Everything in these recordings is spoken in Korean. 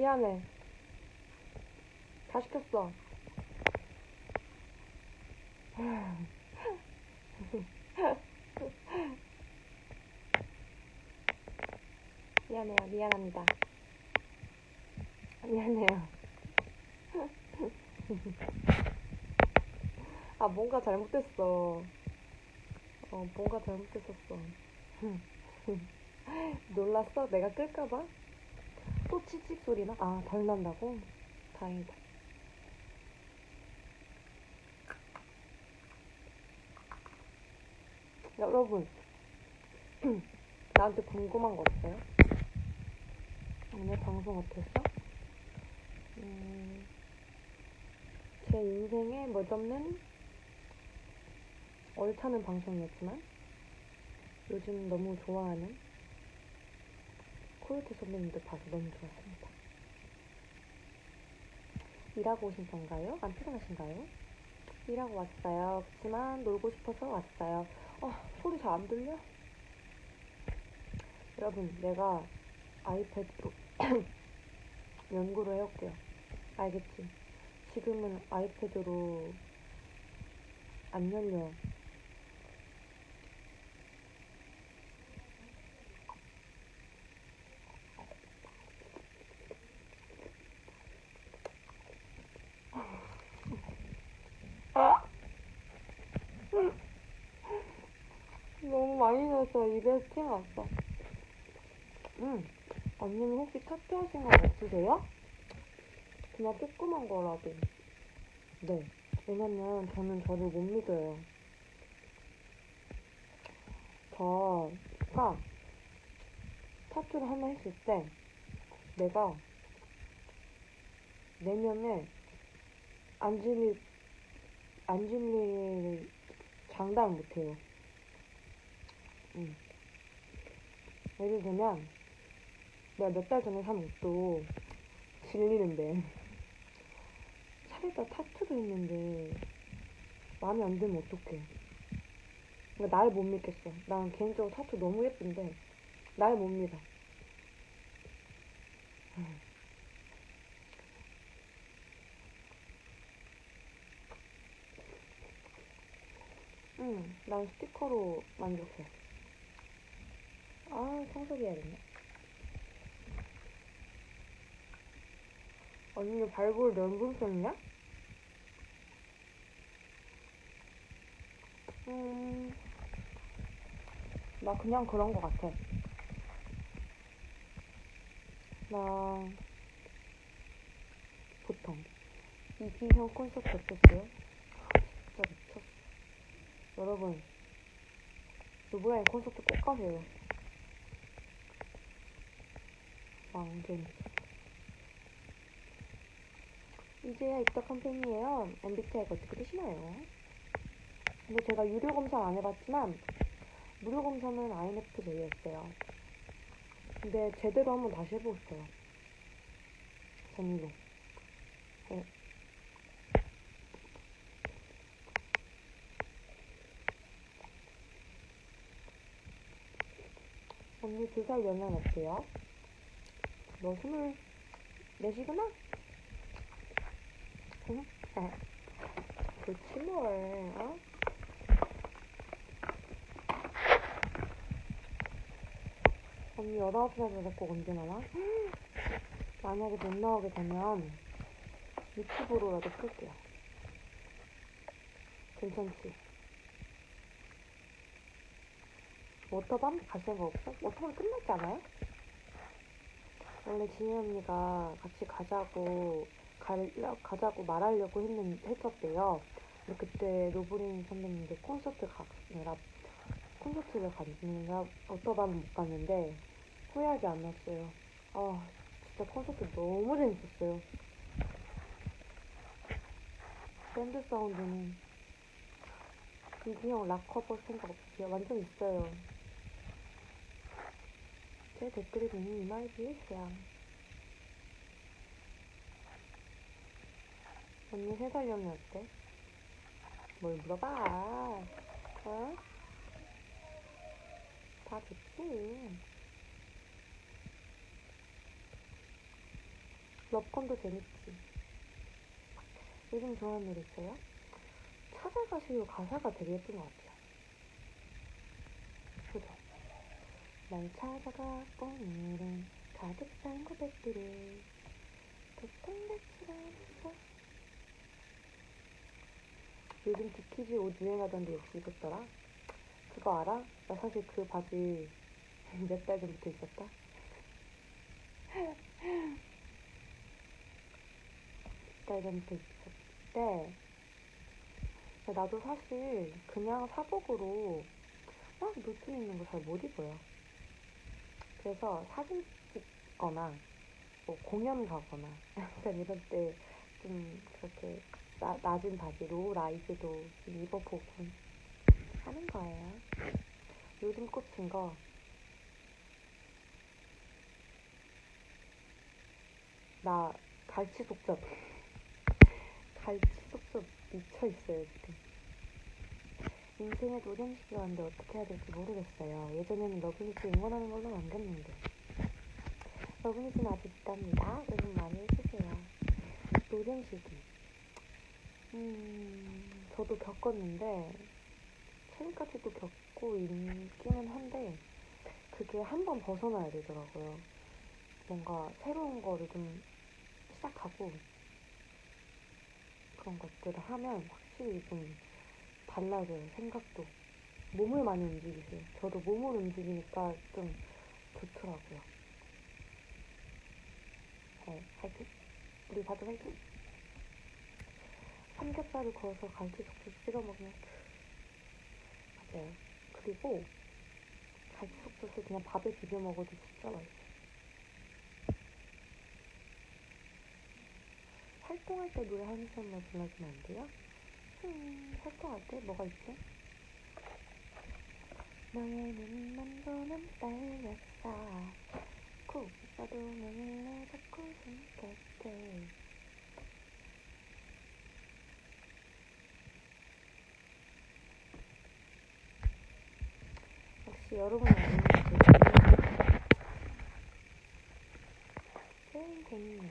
미안해. 다 시켰어. 미안해요. 미안합니다. 미안해요. 아, 뭔가 잘못됐어. 어, 뭔가 잘못됐었어. 놀랐어? 내가 끌까봐? 또 치직 소리나? 아, 덜 난다고? 다행이다. 여러분, 나한테 궁금한 거 없어요? 오늘 방송 어땠어? 음, 제 인생에 멋없는 얼타는 방송이었지만 요즘 너무 좋아하는 코요태 선배님들 봐서 너무 좋았습니다. 일하고 오신 건가요? 안 피곤하신가요? 일하고 왔어요. 그렇지만 놀고 싶어서 왔어요. 어, 소리 잘 안 들려? 여러분, 내가 아이패드로 연구를 해올게요. 알겠지? 지금은 아이패드로 안 열려. 아! 너무 입에 티 났어. 음, 언니는 혹시 타투하신 거 없으세요? 그냥 조그만 거라도. 네. 왜냐면 저는 저를 못 믿어요. 저가 타투를 하나 했을 때 내가 내년에 안 질릴, 안 질릴 장담을 못해요. 음. 예를 들면 내가 몇 달 전에 산 옷도 질리는데 차에다 타투도 있는데 마음에 안 들면 어떡해 그러니까 날 못 믿겠어 난 개인적으로 타투 너무 예쁜데 날 못 믿어 음. 응, 난 스티커로 만족해. 아, 청소해야겠네. 언니 발볼 연금 썼냐? 음, 나 그냥 그런 거 같아. 나, 보통. 이기형 콘서트 어땠어요? 진짜 미쳤어. 여러분, 누브라인 콘서트 꼭 가세요. 왕전. 이제야 입덕한 팬이에요. MBTI가 어떻게 되시나요? 근데 제가 유료 검사 안 해봤지만 무료 검사는 INFJ였어요. 근데 제대로 한번 다시 해보고 싶어요. 재미로. 네. 언니 두 살 연하 어때요? 너 스물 네시구나? 응? 아, 그렇지 뭘, 어? 언니 열아홉 살에 데리고 언제 나와? 만약에 못 나오게 되면 유튜브로라도 풀게요. 괜찮지? 워터밤 갈 생각 없어? 워터밤 끝났지 않아요? 원래 지혜 언니가 같이 가자고 가려, 가자고 말하려고 했는 했었대요. 근데 그때 로브린 선배님들 콘서트 가느라 콘서트를 갔느라 워터밤은 못 갔는데 후회하지 않았어요. 아 진짜 콘서트 너무 재밌었어요. 밴드 사운드는 이기형 락커버 생각 없으세요? 완전 있어요. 제 댓글이 보니 이 말이 비웃어요. 언니 세 살이면 어때? 뭘 물어봐. 어? 다 좋지. 러브콘도 재밌지. 요즘 좋아하는 노래 있어요? 찾아가시오 가사가 되게 예쁜 것 같아요. 그죠? 날 찾아가 오늘은 가득 찬 고백들을 보통같지 않았어. 요즘 비키즈 옷 유행하던데 역시 입었더라. 그거 알아? 나 사실 그 바지 몇 달 전부터 있었다. 몇 달 전부터 있었대. 나도 사실 그냥 사복으로 막 노트 있는 거 잘 못 입어요. 그래서 사진 찍거나 뭐 공연 가거나 약간 이럴 때좀 그렇게 나, 낮은 바지로 라이즈도 좀 입어보고 하는 거예요. 요즘 꽂힌 거 나 갈치 속젓 갈치 속젓 미쳐 있어요 지금. 인생의 노정식이 왔는데 어떻게 해야 될지 모르겠어요. 예전에는 러브니즈 응원하는 걸로 남겼는데 러브니즈는 아직 있답니다. 응원 많이 해주세요. 노정식이 음 저도 겪었는데 최근까지도 겪고 있기는 한데 그게 한 번 벗어나야 되더라고요. 뭔가 새로운 거를 좀 시작하고 그런 것들을 하면 확실히 좀 달라져요. 생각도. 몸을 많이 움직이세요. 저도 몸을 움직이니까 좀 좋더라고요. 네, 화이팅. 우리 다들 화이팅. 삼겹살을 구워서 갈치 속젓 찍어 먹으면 맞아요. 그리고 갈치 속젓을 그냥 밥에 비벼 먹어도 진짜 맛있어요. 활동할 때 노래 한 소절만 불러주면 안 돼요? 음, 활동할 때 뭐가 있지? 너의 눈만 보면 떨렸어 코 나도 너를 잡고 싶겠대 역시 여러분이 아니면 제일 재밌는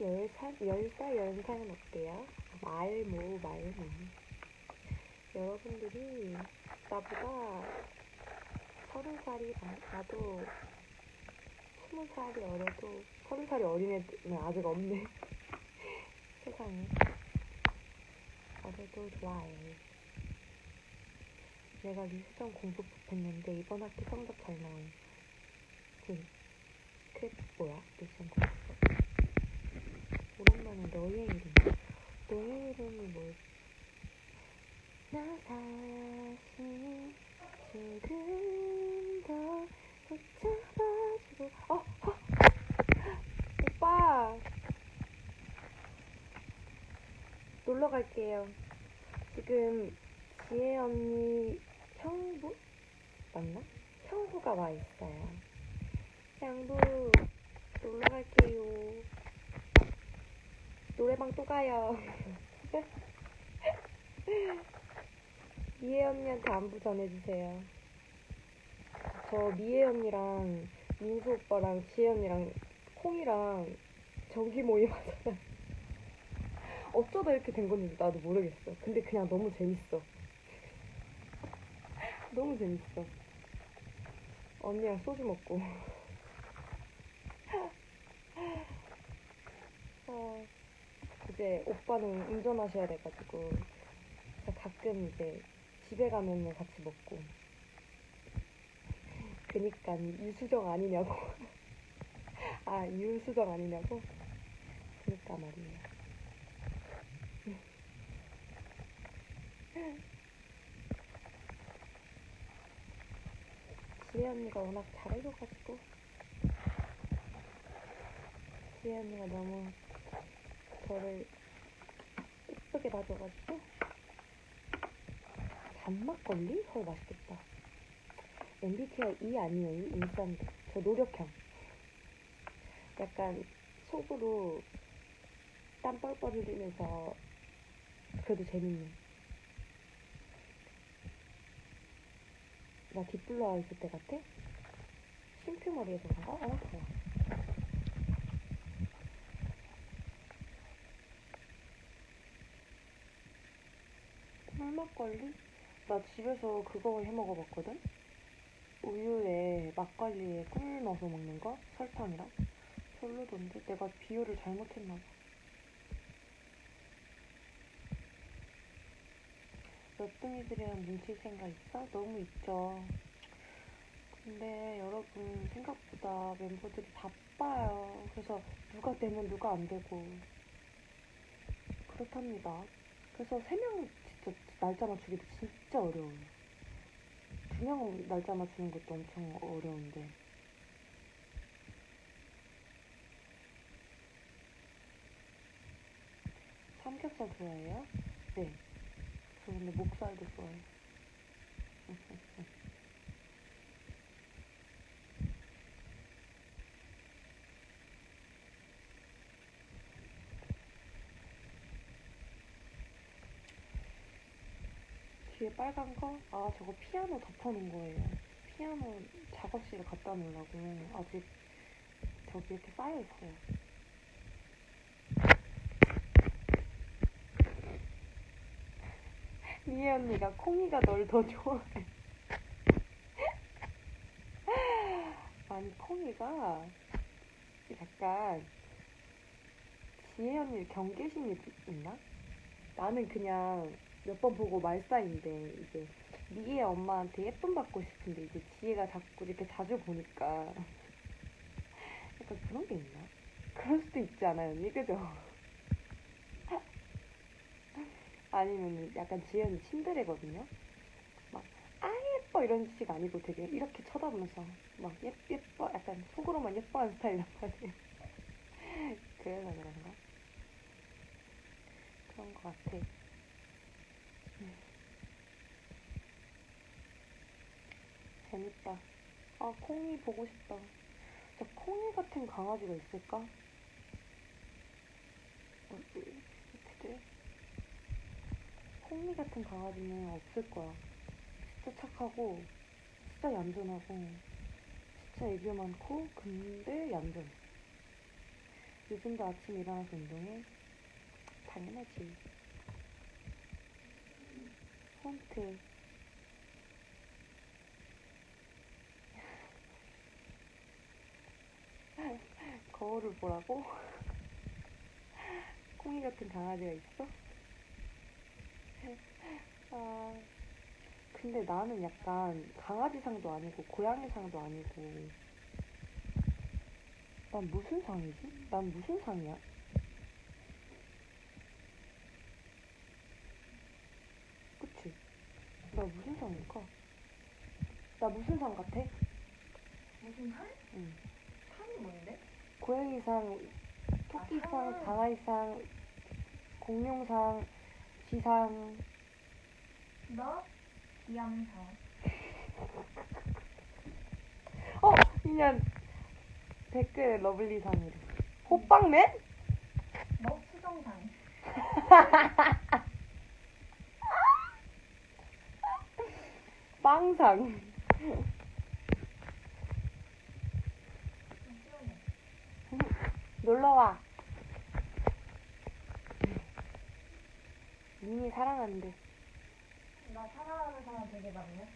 열 살, 열살 연상은 어때요? 말모, 말모. 여러분들이 나보다 서른 살이 나- 나도 스무 살이 어려도 서른 살이 어린 애는 아직 없네. 세상에. 어려도 좋아요. 내가 리수정 공부 못했는데 이번 학기 성적 잘 나온 그, 그 뭐야? 리수정 공부. 오랜만에 너의 이름. 너의 이름이 뭐였지? 나 다시 조금 더 붙잡아주고. 어, 어! 오빠! 놀러 갈게요. 지금 지혜 언니 형부? 맞나? 형부가 와 있어요. 양부, 놀러 갈게요. 노래방 또 가요. 미애 언니한테 안부 전해주세요. 저 미애 언니랑 민수 오빠랑 지혜 언니랑 콩이랑 정기 모임 하잖아. 어쩌다 이렇게 된 건지 나도 모르겠어. 근데 그냥 너무 재밌어. 너무 재밌어. 언니랑 소주 먹고. 아. 이제 오빠는 운전하셔야 돼가지고 가끔 이제 집에 가면은 같이 먹고. 그니까 유수정 아니냐고. 아 유수정 아니냐고? 그니까 말이에요. 지혜 언니가 워낙 잘해줘가지고. 지혜 언니가 너무 저를 예쁘게 봐줘가지고 단막걸리? 헐 맛있겠다 MBTI E 아니에요? E? 인스턴트 저 노력형 약간 속으로 땀 뻘뻘 흘리면서 그래도 재밌는 나 뒷불러 있을 때 같아? 심표머리에서 그런가? 어 좋아 막걸리? 나 집에서 그거 해 먹어봤거든? 우유에 막걸리에 꿀 넣어서 먹는 거? 설탕이랑? 별로던데? 내가 비율을 잘못했나 봐. 몇둥이들이랑 뭉칠 생각 있어? 너무 있죠. 근데 여러분 생각보다 멤버들이 바빠요. 그래서 누가 되면 누가 안 되고 그렇답니다. 그래서 세명 진짜 날짜 맞추기도 진짜 어려워요. 두 명 날짜 맞추는 것도 엄청 어려운데. 삼겹살 좋아해요? 네. 저 근데 목살도 좋아해요. 뒤에 빨간 거? 아, 저거 피아노 덮어놓은 거예요. 피아노 작업실에 갖다 놓으려고 아직 저기 이렇게 쌓여 있어요. 미애 언니가 콩이가 널 더 좋아해. 아니, 콩이가 약간 지혜 언니 경계심이 있나? 나는 그냥 몇 번 보고 말싸인데 이제 미애 엄마한테 예쁨 받고 싶은데 이제 지혜가 자꾸 이렇게 자주 보니까 약간 그런 게 있나? 그럴 수도 있지 않아요, 언니? 그죠? 아니면 약간 지혜는 친데레거든요? 막, 아, 예뻐! 이런 식이 아니고 되게 이렇게 쳐다보면서 막, 예, 예뻐! 약간 속으로만 예뻐하는 스타일이란 말이에요. 그래서 그런가? 그런 것 같아. 재밌다. 아, 콩이 보고 싶다. 진짜 콩이 같은 강아지가 있을까? 어디, 어떻게? 콩이 같은 강아지는 없을 거야. 진짜 착하고, 진짜 얌전하고, 진짜 애교 많고, 근데 얌전해. 요즘도 아침 일어나서 운동해? 당연하지. 홈트. 거울을 보라고? 콩이 같은 강아지가 있어? 아, 근데 나는 약간 강아지상도 아니고 고양이상도 아니고 난 무슨 상이지? 난 무슨 상이야? 그치? 나 무슨 상일까? 나 무슨 상 같아? 무슨 살? 응. 고양이상, 토끼상. 강아지상, 공룡상, 쥐상, 너? 기암상. 어! 그냥 댓글에 러블리상이래. 호빵맨? 너 수정상. 빵상. 시원해. 놀러와. 민이 사랑한대. 나 사랑하는 사람 되게 많네.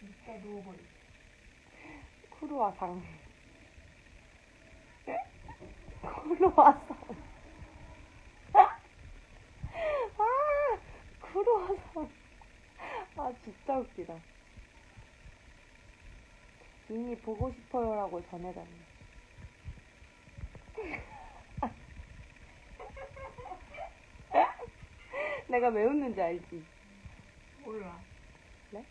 밑에 누워버리. 쿠루아상. 쿠루아상. 아, 쿠루아상. 아, 진짜 웃기다. 민이 보고 싶어요라고 전해달래. 내가 왜 웃는지 알지? 몰라. 그래?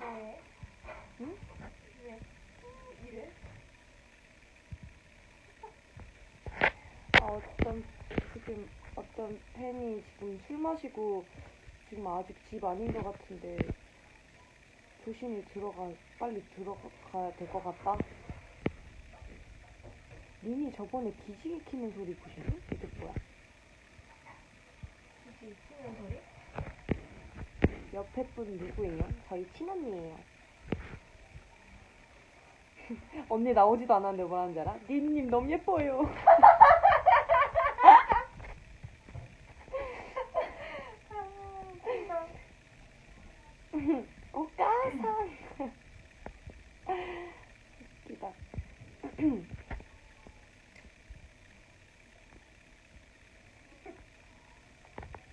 왜? 응? 왜? 이래? 아, 어떤 지금 어떤 팬이 지금 술 마시고 지금 아직 집 아닌 것 같은데 조심히 들어가 빨리 들어가야 될 것 같다. 민이 저번에 기지개 키는 소리 보시네? 이게 뭐야? 굳이 치는 소리? 옆에 분 누구예요? 저희 친언니예요. 언니 나오지도 않았는데 뭐라는 줄 알아? 니님 너무 예뻐요. 오까상. 웃기다.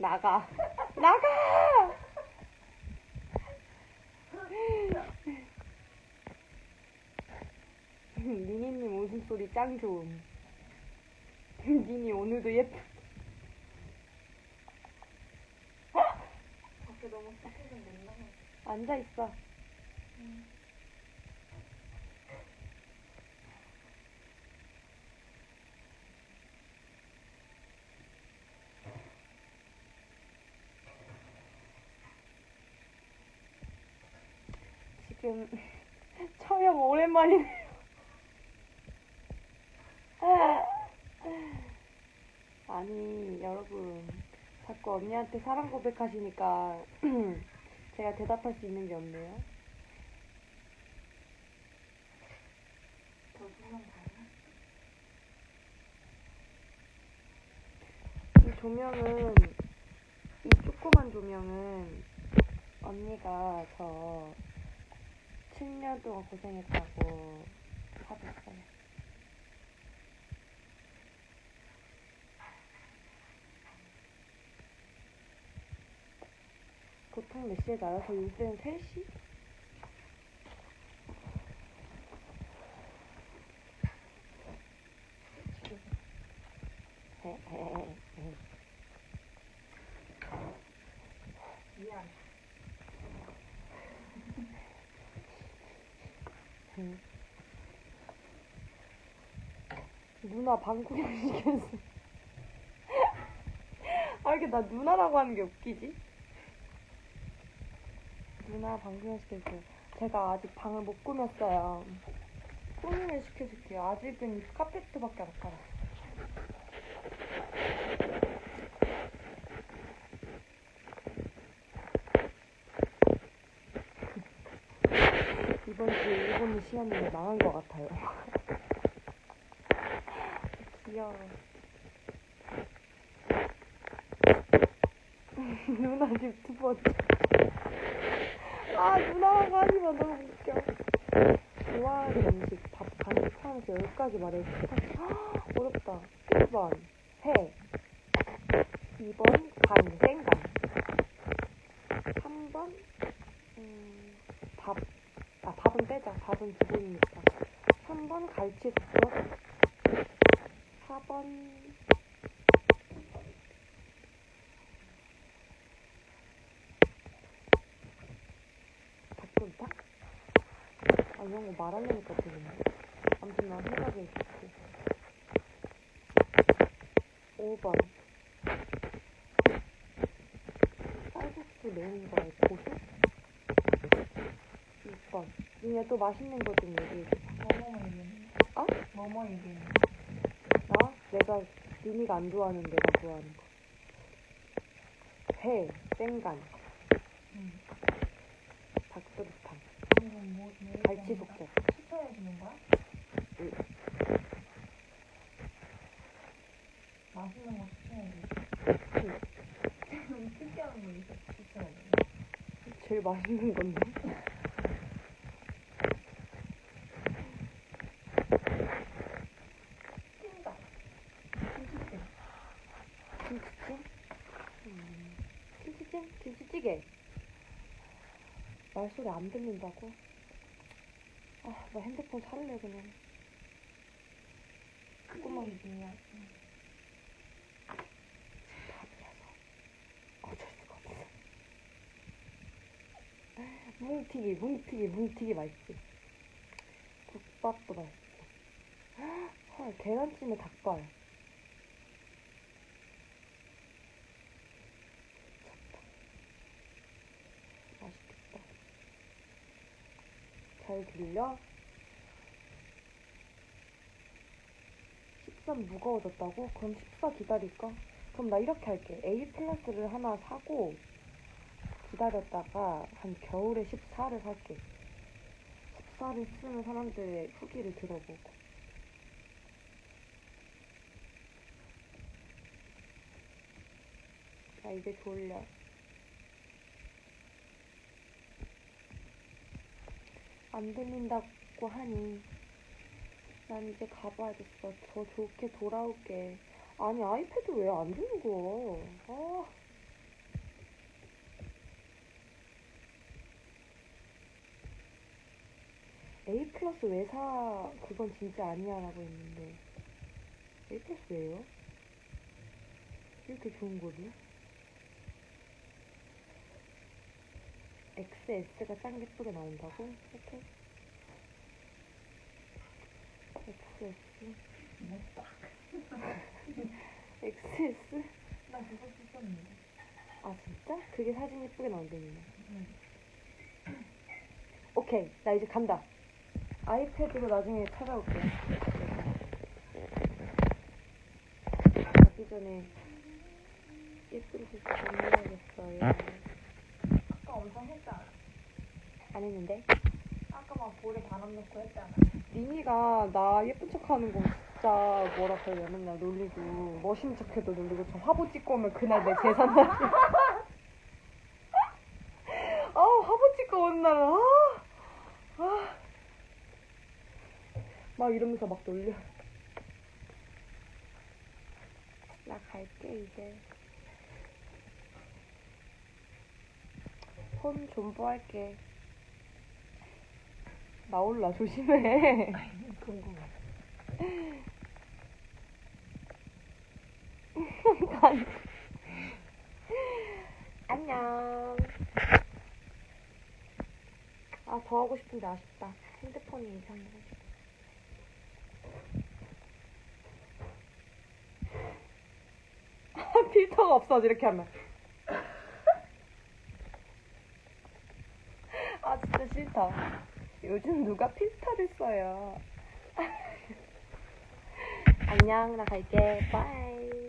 나가. 나가! 니니님 웃음소리 짱 좋음. 니니 오늘도 예뻐. 밖에 너무 습해서 못 나가. 앉아있어. 지금 촬영 오랜만이네요. 아니 여러분 자꾸 언니한테 사랑 고백하시니까 제가 대답할 수 있는 게 없네요. 이 조명은 이 조그만 조명은 언니가 저 7년 동안 고생했다고 사줬어요. 보통 몇 시에? 저 요새는 3시? 미안. 응. 누나 방구경 시켰어. 아, 이게 나 누나라고 하는 게 웃기지? 누나 방구경 시켰어요. 제가 아직 방을 못 꾸몄어요. 꾸미면 시켜줄게요. 아직은 카페트밖에 안 깔았어. 이번 주에 일본이 시험이 망한 것 같아요. 귀여워. 누나 번째. 아, 누나라고 하니만 너무 웃겨. 좋아하는 음식, 밥, 간식 포함해서 10가지 말해. 아, 어렵다. 1번, 회. 2번, 간, 생간. 3번, 음, 밥. 아, 밥은 빼자. 밥은 기본이니까. 3번 갈치 덮밥. 4번 닭도리탕? 아, 이런 거 말하려니까 되겠네. 아무튼 난 생각이 좋고. 5번 쌀국수 매운 거에 고수? 6번 니네 또 맛있는 거 좀 얘기해줘. 뭐뭐 얘기해? 어? 뭐뭐 얘기해? 나? 내가 니니가 안 좋아하는 내가 좋아하는 거. 회, 생간, 응. 닭도리탕, 이건 뭐, 뭐 갈치 얘기하는 거야? 속젓. 추천해주는 거야? 응. 맛있는 거 추천해줘. 응. 특이한 거 있어, 추천해줘. 제일 맛있는 건데. 찐다. 김치찜. 김치찜? 음, 김치찜? 김치찌개. 말소리 안 들린다고? 아, 나 핸드폰 살래, 그냥. 그거만 얘기해야 밥이라서. 어쩔 수가 없어. 뭉티기, 뭉티기, 뭉티기 맛있지. 국밥도 맛있지. 헐, 계란찜에 닭발. 미쳤다. 맛있겠다. 잘 들려? 식사 무거워졌다고? 그럼 식사 기다릴까? 그럼 나 이렇게 할게. A 플러스를 하나 사고 기다렸다가 한 겨울에 14를 살게. 엑사를 쓰는 사람들의 후기를 들어보고. 나 이제 졸려. 안 들린다고 하니 난 이제 가봐야겠어. 더 좋게 돌아올게. 아니 아이패드 왜 안 주는 거야? 아. A 플러스 외사 그건 진짜 아니야라고 했는데 A 플러스 왜요? 이렇게 좋은 거지? XS가 짱 예쁘게 나온다고? 오케이 XS. XS? 나 그거 썼었는데. 아 진짜? 그게 사진 예쁘게 나온다니까 응. 오케이 나 이제 간다 아이패드로 나중에 찾아올게 가기 전에 예쁜 짓좀 해야겠어요 아까 엄청 했잖아. 안 했는데 아까 막 볼에 바람 넣고 했잖아. 니니가 나 예쁜 척 하는 거 진짜 뭐라 그래야 맨날 놀리고 멋있는 척해도 놀리고 저 화보 찍고 오면 그날 내 재산 날이야 아 화보 찍고 오는 날은 아, 아. 막 이러면서 막 놀려 나 갈게 이제 폰 존버할게 나올라 조심해 궁금해. 간. 안녕. 아, 더 하고 싶은데 아쉽다. 핸드폰이 이상해가지고. 아, 필터가 없어, 이렇게 하면. 아, 진짜 싫다. 요즘 누가 필터를 써요. 안녕, 나 갈게. 바이.